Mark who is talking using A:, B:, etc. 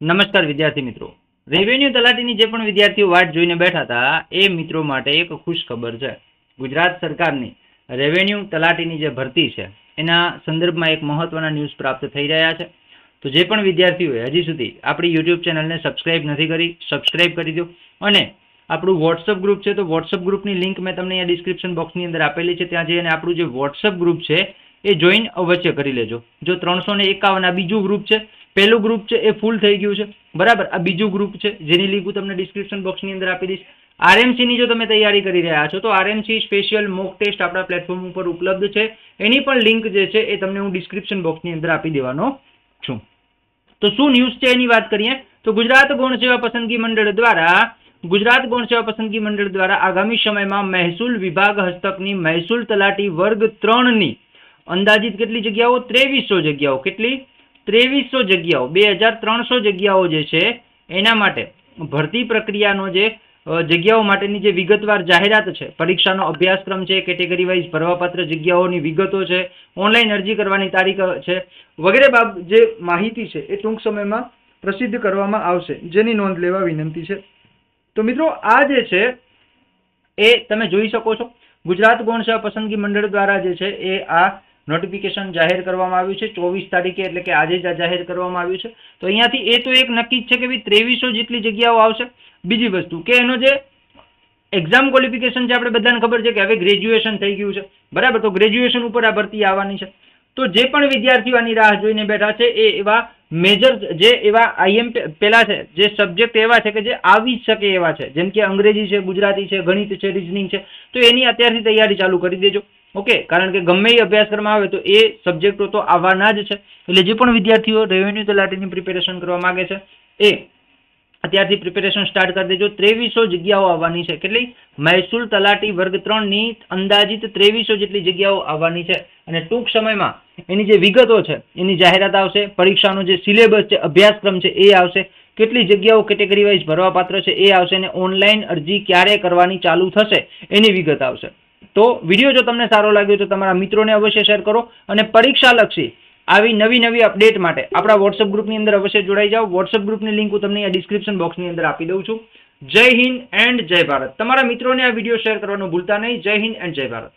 A: નમસ્કાર વિદ્યાર્થી મિત્રો. રેવન્યુ તલાટીની જે પણ વિદ્યાર્થીઓ વાટ જોઈને બેઠા હતા, એ મિત્રો માટે એક ખુશ ખબર છે. ગુજરાત સરકારની રેવન્યુ તલાટીની જે ભરતી છે, એના સંદર્ભમાં એક મહત્વના ન્યૂઝ પ્રાપ્ત થઈ રહ્યા છે. તો જે પણ વિદ્યાર્થીઓએ હજી સુધી આપણી યુટ્યુબ ચેનલને સબસ્ક્રાઇબ નથી કરી સબસ્ક્રાઇબ કરી દો. અને આપણું વોટ્સઅપ ગ્રુપ છે, તો વોટ્સઅપ ગ્રુપની લિંક મેં તમને અહીંયા ડિસ્ક્રિપ્શન બોક્સની અંદર આપેલી છે. ત્યાં જઈને આપણું જે વોટ્સઅપ ગ્રુપ છે, એ જોઈન અવશ્ય કરી લેજો. જો ત્રણસો ને એકાવન આ બીજું ગ્રુપ છે પહેલું ગ્રુપ છે એ ફૂલ થઈ ગયું છે. બરાબર? આ બીજું ગ્રુપ છે, જેની લીંક હું તમને ડિસ્ક્રિપ્શન બોક્સની અંદર આપી દઈશ. આરએમસીની જો તમે તૈયારી કરી રહ્યા છો, તો આરએમસી સ્પેશિયલ મોક ટેસ્ટ આપણા પ્લેટફોર્મ ઉપર ઉપલબ્ધ છે. એની પણ લિંક જે છે એ તમને હું ડિસ્ક્રિપ્શન બોક્સની અંદર આપી દેવાનો છું. તો શું ન્યૂઝ છે એની વાત કરીએ? તો ગુજરાત ગૌણ સેવા પસંદગી મંડળ દ્વારા, ગુજરાત ગૌણ સેવા પસંદગી મંડળ દ્વારા આગામી સમયમાં મહેસૂલ વિભાગ હસ્તકની મહેસૂલ તલાટી વર્ગ ત્રણની અંદાજિત કેટલી જગ્યાઓ? ત્રેવીસો જગ્યાઓ. કેટલી? ત્રેવીસો જગ્યાઓ, બે હજાર ત્રણસો જગ્યાઓ જે છે, એના માટે ભરતી પ્રક્રિયાનો જે જગ્યાઓ માટેની જે વિગતવાર જાહેરાત છે, પરીક્ષાનો અભ્યાસક્રમ છે, કેટેગરી વાઇઝ ભરવાપાત્ર જગ્યાઓની વિગતો છે, ઓનલાઈન અરજી કરવાની તારીખ છે, વગેરે બાબ, જે માહિતી છે એ ટૂંક સમયમાં પ્રસિદ્ધ કરવામાં આવશે, જેની નોંધ લેવા વિનંતી છે. તો મિત્રો, આ જે છે, એ તમે જોઈ શકો છો. ગુજરાત ગૌણ સેવા પસંદગી મંડળ દ્વારા જે છે, એ આ નોટિફિકેશન જાહેર કરવામાં આવ્યું છે, ચોવીસ તારીખે એટલે કે આજે જ જાહેર કરવામાં આવ્યું છે. તો અહીંયાથી એ તો એક નક્કી જ છે કે ભાઈ ત્રેવીસો જેટલી જગ્યાઓ આવશે. બીજી વસ્તુ કે એનો જે એક્ઝામ ક્વોલિફિકેશન છે, આપણે બધાને ખબર છે કે હવે ગ્રેજ્યુએશન થઈ ગયું છે. બરાબર? તો ગ્રેજ્યુએશન ઉપર આ ભરતી આવવાની છે. તો જે પણ વિદ્યાર્થીઓ આની રાહ જોઈને બેઠા છે, એ એવા મેજર જે એવા આઈએમ પેલા છે, જે સબ્જેક્ટ એવા છે કે જે આવી શકે એવા છે. જેમ કે અંગ્રેજી છે, ગુજરાતી છે, ગણિત છે રિઝનિંગ છે. તો એની અત્યારથી તૈયારી ચાલુ કરી દેજો. ઓકે, કારણ કે ગમે એ અભ્યાસક્રમ આવે તો એ સબ્જેક્ટો તો આવવાના જ છે. એટલે જે પણ વિદ્યાર્થીઓ રેવન્યુ તલાટીની પ્રિપેરેશન કરવા માંગે છે, એ અત્યારથી પ્રિપેરેશન સ્ટાર્ટ કરી દેજો. ત્રેવીસો જગ્યાઓ આવવાની છે. કેટલી? મહેસૂલ તલાટી વર્ગ ત્રણની અંદાજિત ત્રેવીસો જેટલી જગ્યાઓ આવવાની છે. અને ટૂંક સમયમાં એની જે વિગતો છે, એની જાહેરાત આવશે. પરીક્ષાનો જે સિલેબસ છે, અભ્યાસક્રમ છે, એ આવશે. કેટલી જગ્યાઓ કેટેગરી વાઇઝ ભરવાપાત્ર છે, એ આવશે. અને ઓનલાઈન અરજી ક્યારે કરવાની ચાલુ થશે, એની વિગત આવશે. તો વીડિયો જો તમને સારો લાગ્યો તો તમારા મિત્રોને અવશ્ય શેર કરો અને પરીક્ષાલક્ષી આવી નવી નવી અપડેટ માટે આપણા વોટ્સઅપ ગ્રુપની અંદર અવશ્ય જોડાઈ જાઓ. વોટ્સઅપ ગ્રુપની લિંક હું તમને ડિસ્ક્રિપ્શન બોક્સની અંદર આપી દઉં છું. જય હિન્દ એન્ડ જય ભારત. તમારા મિત્રોને આ વીડિયો શેર કરવાનું ભૂલતા નહીં. જય હિન્દ એન્ડ જય ભારત.